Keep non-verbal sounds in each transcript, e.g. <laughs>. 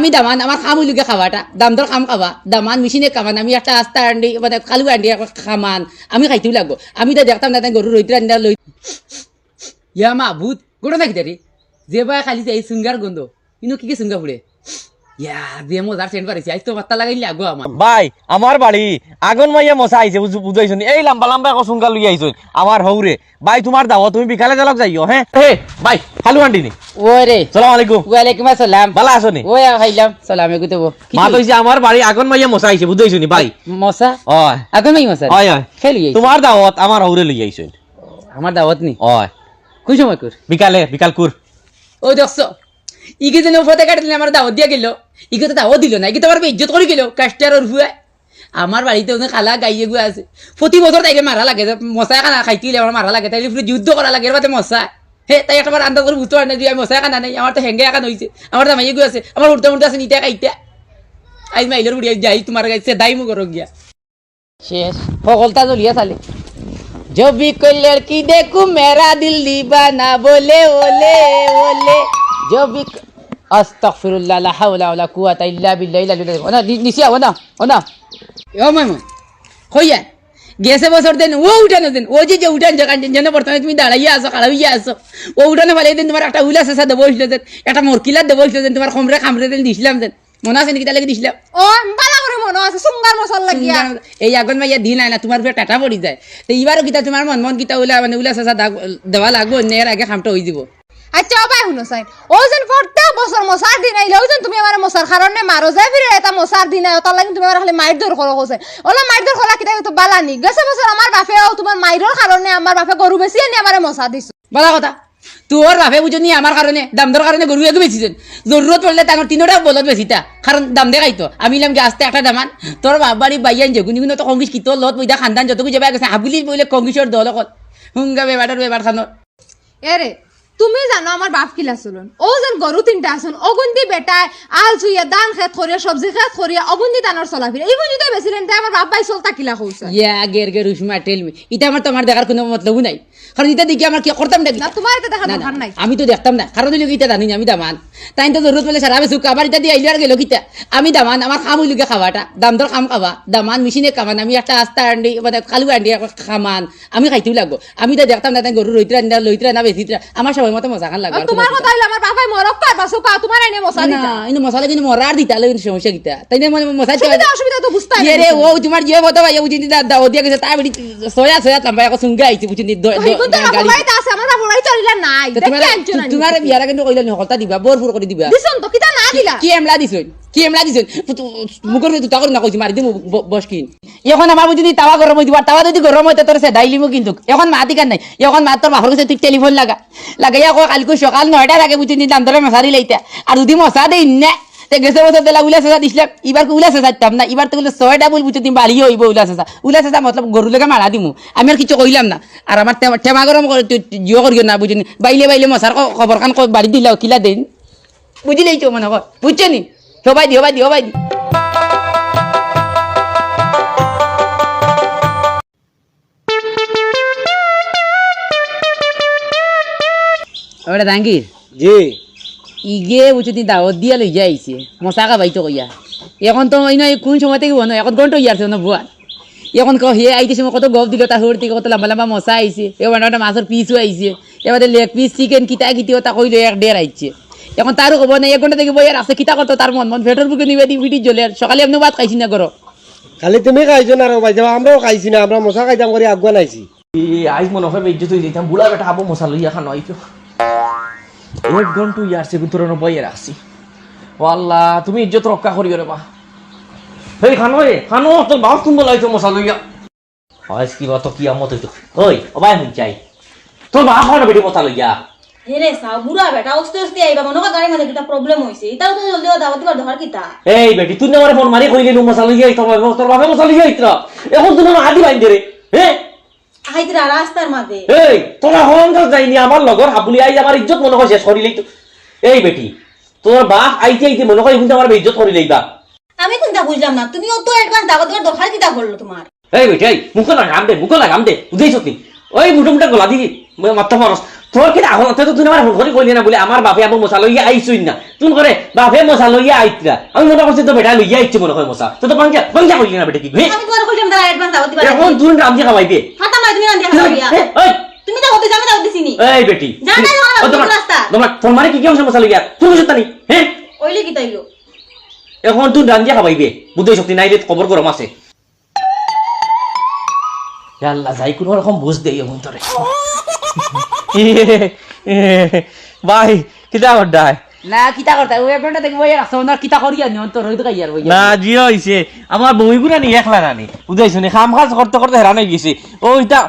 আমি দামান, আমার খাম হইলুকে খাওয়াটা দাম দর খাম খাওয়া দামান মেশিনে কামান আমি একটা আস্তা আন্ডি মানে কালু আন্ডি খামান। আমি খাইতেও লাগবো। আমি তো দেখতাম না গরু রইতে আন্ডা লই ইয়া মা, ভূত গোটা নাকি যে বা খালি এই সুঙ্গার গন্ধ। কিন্তু কি কি সুঙ্গা ফুড়ে ইয়া যে মজার সেন্ট পারিছি আজ তো মাত্তা লাগাইলে আগো আমার। ভাই আমার বাড়ি আগুন মাইয়া মশা আইছে বুঝাইছো এই লম্বা লম্বা এখন সুঙ্গা লই আইছো আমার হৌরে ভাই তোমার দাও তুমি বিকালে যালক যাইও হ্যাঁ হে ভাই খালু আন্টি নি? ওরে। সালাম আলাইকুম। ওয়ালাইকুম আসসালাম। ভালো আছো নি? ওই খাইলাম। সালামে গুতবো মা কইছে? আমার বাড়ি আগুন মাইয়া মশা আইছে বুঝাইছো ভাই? মশা ওই ওই ওই খেলি তোমার দাওয়াত আমার হৌরে লই আইছো আমার দাওয়াত নি? ওই কোন সময় কর বিকালে বিকাল কুর ও দেখছ। ইগে যেন ফতে কাটলে আমার দাওয়াত দিয়া গেল। ইগে দাওয়াত দিল না ইগে ইজ্জত করে গেল কাস্টার হুয়া। আমার বাড়িতে ওখানে খালা গাইয়ে গুয়ে আছে। প্রতি বছর তাইকে মারা লাগে মশায় কানা খাইতে গেলে আমার মারা লাগে তাইলে পুরো যুদ্ধ করা লাগে এরপরে মশা হে, তাই একবার আন্দাজ করে বুঝতে পারে না মশায় কানা নেই আমার তো হেঙ্গে একা নইছে আমার তো মাইয়ে গুয়ে আছে আমার উঠতে উঠতে আছে নিতে খাইতে। আজ মাইলের উড়িয়ে যাই তোমার কাছে দাই মু করো গিয়া। শেষ সকলটা জ্বলিয়া চালে জবি কল্যাণ কি দেখু মেরা দিল্লি দিবা না, বলে ওলে ওলে জবি আস্তাগফিরুল্লাহ লা হাওলা ওয়ালা কুওয়াতা ইল্লা বিল্লাহ ইলা বিল্লাহ। ওনা নিসিয়া ওনা ওনা। ও মামা কইয়া গেছে বছর দেন ও উঠানো দেন ও যে যে উঠান যে কান যেন বর্তমানে তুমি দাঁড়াইয়া আসো খাড়াইয়া আসো ও উঠানো ভালো দেন তোমার একটা উলাস আছে দেবো হইছিল দেন একটা মরকিলার দেবো হইছিল দেন তোমার খমরে খামরে দেন দিছিলাম দেন মনে আছে নাকি তাহলে দিছিলাম ও বালা করে মনে আছে সুঙ্গার মশাল লাগিয়া। এই আগুন মাইয়া দিন আয় না তোমার ফের টাটা পড়ি যায়। তো এইবারও কিতা তোমার মন মন কিতা ওলা মানে উলাস আছে দেওয়া লাগবো নের আগে খামটা হয়ে দিব আচ্ছা অবাই শুনো চাই। ও যেন প্রত্যেক বছর মশার দিন আইলে যেন তুমি আমার মশার কারণে মারো যায় ফিরে এটা মশার দিন আয় তার লাগি তুমি আমার খালি মাইর দৌড় করো কোসে ওলা মাইর দৌড় করা কিতা তো বালা নি গেছে বছর আমার বাপে, ও তোমার মাইরের কারণে আমার বাপে গরু বেশি আনি আমার মশা দিছো। বলা কথা তোর বাপে বুঝনি আমার কারণে দাম দর কারণে গরু এগু বেচিছেন জরুরত পড়লে তাঙ্গর তিনোটা বলত বেচিতা কারণ দাম দেখাইতো আমি ইলাম যে আস্তে একটা দামান। তোর বাপ বাড়ি বাইয়ান যে গুনি তো কংগ্রেস কি তোর লত বইদা খানদান যতটুকু যাবে গেছে। হাবুলি বইলে কংগ্রেসের দল অকল। হুঙ্গা বেবাটার বেবার খানো এরে তুমি জানো আমার বাপ কিলা চলুন ও যেন গরু তিনটা আসুন অগুন্দি বেটায় আল চুইয়া দান খেত করিয়া সবজি খেত করিয়া অগুন্দি দানোর চলা ফিরে এইগুলো যদি বেছিলেন তাই আমার বাপ ভাই চলতা কিলা কৌছে ইয়া গের গের উসমা টেল মি। এটা আমার তোমার দেখার কোনো মতলব নাই। কারণ এটা দেখি আমার কি করতাম না না তোমার এটা দেখা না, না, দরকার নাই। আমি তো দেখতাম না। কারণ এটা জানি না আমি দামান। তাই তো জরুরত বলে সারা বেসুক আবার এটা দিয়ে আইলো আর গেল কিতা আমি দামান আমার খাম হইলুকে খাওয়াটা দাম দর খাম খাওয়া দামান মেশিনে কামান আমি একটা আস্তা আন্ডি মানে কালু আন্ডি খামান। আমি খাইতেও লাগবো। আমি তো দেখতাম না তাই গরু রইতে আন্ডা লইতে না বেশিতে আমার সময় মতো মজা খান লাগবে তোমার কথা হইল আমার বাপ ভাই মরক পার বাসো পা তোমার এনে মশা দিতা না কিন্তু মশলা কিন্তু মরার দিতা লাগে সমস্যা কিতা তাই না মানে মশা সুবিধা অসুবিধা তো বুঝতে ইয়ে রে ও তোমার যে মতো ভাই বুঝিনি দাও দিয়া গেছে তাই বলি সয়া সয়া তাম্বা এখন সুঙ্গা আইছে বুঝিনি আনছো তোমার বিয়ারা কিন্তু কইলা নহলতা দিবা বরপুর করে দিবা। দিছন তো কিতা না দিলা? কি এমলা দিছই কি এমলা দিছই মুখর তুই তাকর না কইছি মারি দিমু বসকিন এখন আমার বুঝিনি তাওয়া গরম হই দিবা। তাওয়া যদি গরম হইতে তোর সে দাইলিমু কিন্তু। এখন মা দিকার নাই। এখন মা তোর বাপর তুই টেলিফোন লাগা। লাগাইয়া কো কালকে সকাল নয়টার আগে বুঝিনি দাম ধরে মশারি লাইতা আর যদি মশা দেই না তে গেছে বছর দিলা উলা সেসা দিছিলাম এবার উলা দিতাম না। এবার তো বলে ছয়টা বল বুঝতে দিন বাড়ি হইব উলা সেসা উলা সেসা মতলব গরু লেগে মারা দিমু। আমি আর কিছু কইলাম না। আর আমার টেমা- টেমা গরম করে তুই জিও করিও না বুঝিনি বাইলে বাইলে মশার খবর খান কই বাড়ি দিলাও কিলা দেন বুঝিলেই তো মনে কর বুঝছ নি? সবাই দি সবাই দি সবাই দি। ওটা দাঙ্গির জি। ইগে বুঝছ তুই দাওয়াত দিয়া লই যাইছে মশা খাবাই তো কইয়া। এখন তো ইনো কোন সময় থেকে বনো এখন ঘণ্টা ইয়ারছে না বুয়া এখন কো হে আইতে সময় কত গপ দিল তার থেকে কত লম্বা লম্বা মশা আইছে এবার একটা মাছের পিসও আইছে এবার লেগ পিস চিকেন কিতা কিতি তা কইলো এক ডের আইছে এখন তারও কব না? এক ঘণ্টা থেকে বইয়ার আছে কিতা করতো তার মন? মন ফেটর বুকে নিবে দি ভিটি জ্বলে আর সকালে এমনি ভাত খাইছি না করো খালি তুমি খাইছো না ভাই যাবা আমরাও খাইছি না আমরা মশা খাইতাম করে আগুয়া নাইছি। আইজ মনে হয় বেজ্জত হয়ে যেতাম বুলা বেটা আবো মশা লইয়া খানো আইছো এক ঘন্টু ইয়ার সে কিন্তু রনো বইয়ে রাখছি ও আল্লাহ তুমি ইজ্জত রক্ষা করিও রে বা হেই খানো এ খানো তোর বাপ তুমি বলাইছো মশা লইয়া আইজ কি বাত কি আমত হইতো ওই অবাই হই যাই। তোর বাপ খানো বেটি মশা লইয়া হেরে সাও বুড়া বেটা অস্তে অস্তে আইবা মনে গাড়ি মাঝে কিটা প্রবলেম হইছে এটাও তো জলদি দাওয়াত দিবার দরকার কিটা এই বেটি তুই না আমার ফোন মারি কইলি নু লইয়া তোর আইতরা এখন তুই না আদি বাইন্দে রে হ্যাঁ আইতরা রাস্তার মাঝে এই তোরা হংকার যাইনি আমার লগর হাবুলি আই আমার ইজ্জত মনে তো। এই বেটি তোর বাপ আইতে আইতে মনে কিন্তু আমার ইজ্জত করিলেই বা। আমি কোনটা বুঝলাম না? তুমি অত অ্যাডভান্স দাওয়াত দিবার দরকার কিটা করল তোমার এই বেটি এই মুখ লাগাম দে মুখ লাগাম দে বুঝেছ তুই ওই মুঠো গলা দিবি মাথা মারস তোর কি এখন অত তুই আমার ফোন করে কইলি না বলে আমার বাপে আবু মশা লইয়া আইছই না। তুই করে বাপে মশা লইয়া আইতরা আমি মনে করছি তো বেটা লইয়া আইছে মনে হয় মশা তো তো বাংলা বাংলা কইলি না বেটা কি? আমি তোমার কইলাম দাঁড়া অ্যাডভান্স দাওয়াত দিবা এখন তুই রাম দিয়ে খাওয়াইবে হাতা মাই তুমি রান্দি খাওয়া এ, ওই তুমি দাওয়াত দিছ আমি দাওয়াত দিছিনি এই বেটি জানা না, জানা তোমার রাস্তা? তোমার তোর মানে কি কি সমস্যা মশা লইয়া তুই বুঝতা নি হ্যাঁ ওইলে কি তাইলো? এখন তুই রাম দিয়ে খাওয়াইবে বুদ্ধি শক্তি নাই রে খবর গরম আছে। আল্লাহ যাই কোনো রকম বুঝ দেই এখন তোরে <laughs> <laughs> ভাই কিতা করডায় না কিতা করতে ওই আপনারটা দেখব আছে ওনার কিতা করি আনি অন্তর হইতে গাইয়ার বই না জি হইছে আমার বইগুলা নি একলা রানি বুঝাইছো নি? খাম খাস করতে করতে হেরান হই গেছি। ওইটা ইটা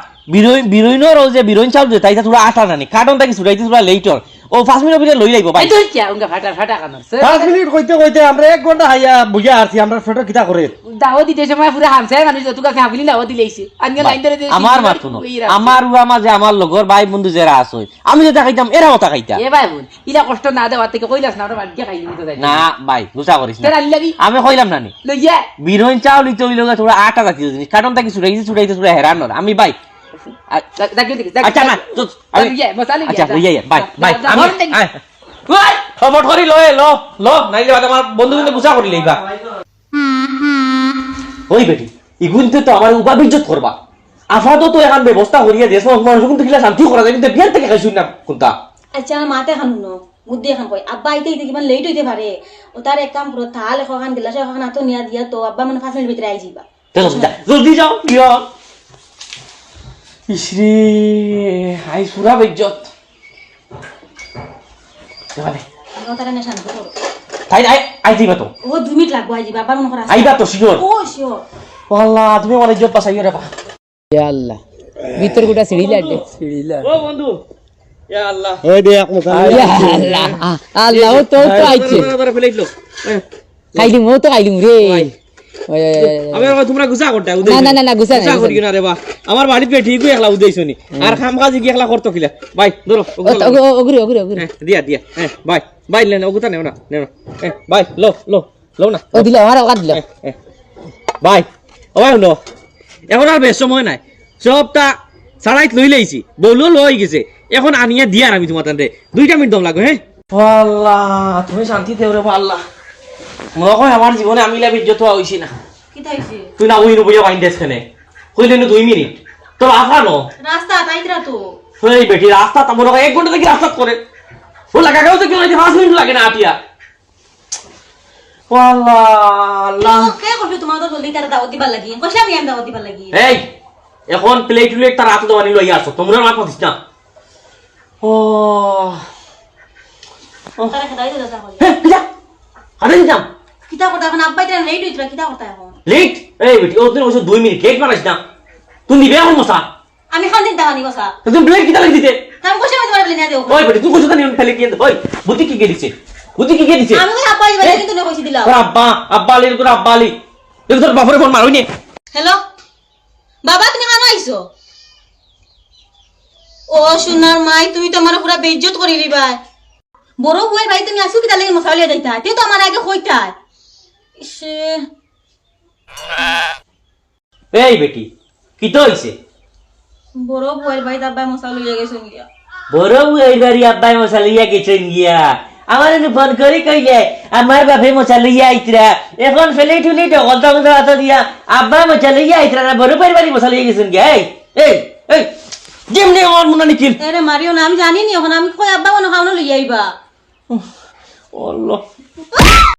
বিরোইন রোজে ও যে বিরোইন চাউল যে তাইটা তোরা আটা রানি কাটন তাকে সুরাইতে তোরা লেটর ও পাঁচ মিনিট ভিতরে লই যাইব ভাই তুই কিয়া উনকা ফাটা ফাটা কানার পাঁচ মিনিট কইতে কইতে আমরা এক ঘণ্টা হাইয়া বুঝে আসছি আমরা ফটো কিতা করে দাও দিতে সময় পুরো হামসায় মানুষ তুই কাছে হাবিলি দাও দিলেইছে আনি লাইন ধরে আমার মাতো না। আমার উয়া মাঝে আমার লগর ভাই বন্ধু যারা আছে আমি যেটা খাইতাম এরাও তা খাইতা এ ভাই বোন ইলা কষ্ট না দেওয়ার থেকে কইলাস না ওটা বাদ দিয়ে খাই নিতে যাই না ভাই গুছা করিস না। তেরা লাগি? আমি কইলাম নানি। লইয়া। বিরোইন চাউলি ওই লগা তোরা আটা জাতীয় জিনিস কাটন তাকে সুরাইতে সুরাইতে তোরা হেরান না আমি ভাই আচ্ছা না তো আমি লইয়া মশালি আচ্ছা বাই বাই আমি খবর করি লয়ে ল ল নাইলে আমার বন্ধু কিন্তু গুছা করি লইবা ওই বেটি ইগুনতে তো আমার উপাবিজ্জত করবা আফাদো তো এখন ব্যবস্থা করিয়া দেশ মানুষ কিন্তু কিলা শান্তি করা যায় কিন্তু বিয়ার থেকে খাইছুন না কোনটা আচ্ছা মাতে খান ন মুদ্দি এখন কই আব্বা আইতে আইতে কিমান লেট হইতে পারে ও তার এক কাম করো থাল এখন গিলাস এখন আতো নিয়া দিয়া তো আব্বা মানে পাঁচ মিনিট ভিতরে আই যাইবা চলো যা, জলদি যাও কিয় ইসরে আই সুরা বেজ্জত করো তাই আই আই দিবা তো ও দুই মিনিট লাগবো আই যাবা আব্বার মনে করা আইবা তো শিওর ও শিওর আল্লাহ তুমি আমার ইজ্জত বাঁচাইও রে বা আল্লাহ ভিতর গোটা সিঁড়ি লাগবে সিঁড়ি ও বন্ধু ইয়া আল্লাহ ও তো তো আইছে খাইলিম ও তো খাইলিম রে। আমি আর তোমরা গুছা করতে না না না না গুছা গুছা করি না রে বা। আমার বাড়িতে ঠিকই একলা উদাইছো নি। আর খাম কাজ কি একলা করতো কিলা? বাই ধরো ওগুরি ওগুরি ওগুরি। হ্যাঁ, দিয়া দিয়া হ্যাঁ বাই বাই লে না ওগুতা নেও না নেও না। বাই লো লো লো না। ও দিল আমার ওকাত দিল। বাই ও শুনো এখন আর বেশ সময় নাই। সবটা সারাইত লই লাইছি বউলো লই গেছে। এখন আনিয়া দিয়া আমি তোমার তান্তে দুইটা মিনিট দম লাগবে হ্যাঁ আল্লাহ তুমি শান্তি দেও রে আল্লাহ। মনে হয় আমার জীবনে আমি লাভ ইজ্জত হওয়া হইছি না। তুই না বইয়া বাইন দেশ খানে কইলে না দুই মিনিট। তোর আফানো রাস্তা তাইতরা তো। এই বেটি রাস্তা তা মনে হয় এক ঘণ্টা থেকে রাস্তা করে। ও লাগা তো কেন পাঁচ মিনিট লাগে না আটিয়া? কে এখন প্লেট প্লেট তার হাতে দেওয়ানি লইয়া আসো। তোমরা পাতিস না? ও। হাতে যাম। কিতা করতা এখন? আব্বাই তারা লেট হইতরা কিতা করতা এখন? লেট! এই বেটি ও তুমি বসে দুই মিনিট লেট বানাইস না। তুমি নিবে এখন মশা? আমি খান দিন দাওয়ানি বসা তুমি প্লেট কিতা লাগি দিতে? আমি বলি না দেও ওই বেটি তুই ফেলে কি ওই বুদ্ধি কি বুদ্ধি কি আমি কই আব্বা দিবার কিন্তু না কইছি দিলাম। আব্বা আব্বা আলী আব্বা আলী। তোর বাপরে ফোন মারুই নে। হ্যালো? বাবা তুমি কেন আইছো? ও সোনার মাই তুমি তো আমার পুরা বেইজ্জত করে দিবা বড় বউয়ের ভাই তুমি আসো কিতা লাগি মশালিয়া যাইতা তুই তো আমার আগে কইতা ইসে। এই বেটি কি তো হইছে? বড় বউয়ের ভাই দাব্বাই মশাল লইয়া গেছেন গিয়া। বড় এইবারই আব্বাই মশা লইয়া গেছেন গিয়া। আমার ফোন করে কইলে আমার বাপে মশা লইয়া আইতরা। এখন ফেলে ঠুলে টকল টকল হাত দিয়া আব্বা মশা লইয়া আইতরা না বড় পরিবারই মশা লইয়া গেছেন গিয়া। এই এই এই যেমনি আমার মনে নিখিল। আরে মারিও না আমি জানি নি এখন আমি কই আব্বা মনে খাওয়ানো লইয়া আইবা। আল্লাহ।